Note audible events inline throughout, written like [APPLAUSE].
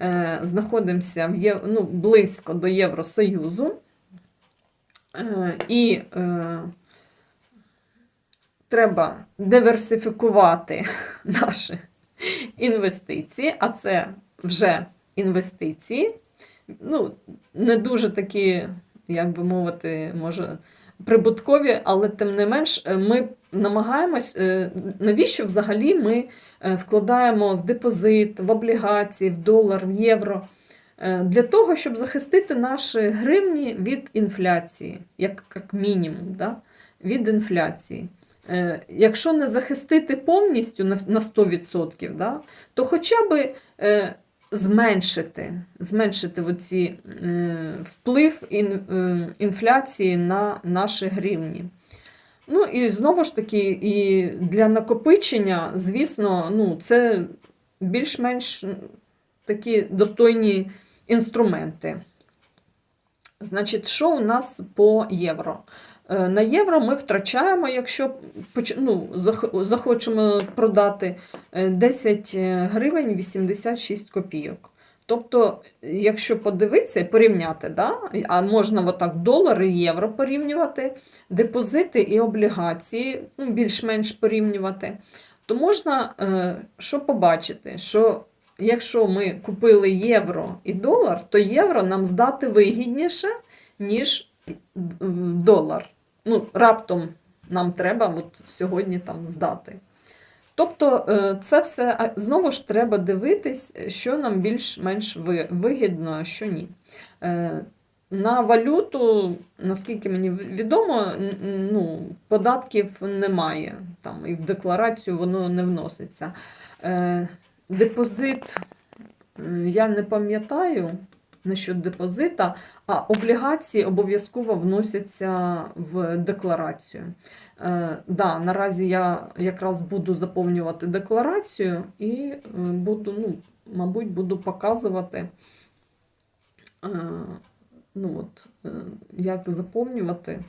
е, знаходимося в ну, близько до Євросоюзу. Е, і е, треба диверсифікувати [LAUGHS] наші інвестиції, а це вже інвестиції. Ну, не дуже такі, як би мовити, може, прибуткові, але тим не менш, е, ми намагаємось, е, навіщо взагалі ми е, вкладаємо в депозит, в облігації, в долар, в євро. Для того, щоб захистити наші гривні від інфляції, як, як мінімум, да? від інфляції. Якщо не захистити повністю на на 100%, да? то хоча б е, зменшити, зменшити оці, е, вплив ін, е, інфляції на наші гривні. Ну і знову ж таки, і для накопичення, звісно, ну, це більш-менш такі достойні інструменти. Значить, що у нас по євро? Е, На євро ми втрачаємо, якщо ну, захочемо продати е, 10 гривень 86 копійок. Тобто, якщо подивитися і порівняти, да? а можна отак долари євро порівнювати, депозити і облігації ну, більш-менш порівнювати, то можна е, що побачити, що якщо ми купили євро і долар, то євро нам здати вигідніше, ніж долар. Ну, раптом нам треба от сьогодні там здати. Тобто е, це все знову ж треба дивитись, що нам більш-менш вигідно, а що ні. Е, На валюту, наскільки мені відомо, ну, податків немає. Там, і в декларацію воно не вноситься. Депозит, я не пам'ятаю насчет депозита, а облігації обов'язково вносяться в декларацію. Е, да, наразі я якраз буду заповнювати декларацію і е, буду, ну, мабуть, буду показувати, е, ну, от, е, як заповнювати.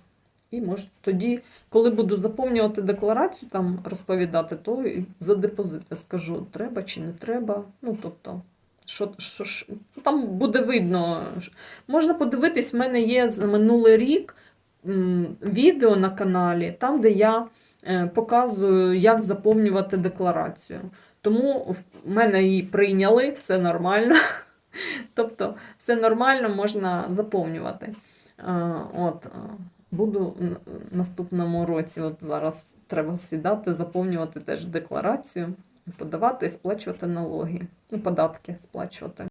І може тоді, коли буду заповнювати декларацію, там розповідати, то і за депозити скажу, треба чи не треба. Ну, тобто, що, що, що, там буде видно. Можна подивитись, в мене є за минулий рік відео на каналі, там, де я е, показую, як заповнювати декларацію. Тому в мене її прийняли, все нормально. [LAUGHS] Тобто, все нормально можна заповнювати. Е, От, е, буду н- наступному році, от зараз треба сідати, заповнювати теж декларацію, подавати і сплачувати налоги, ну, податки сплачувати.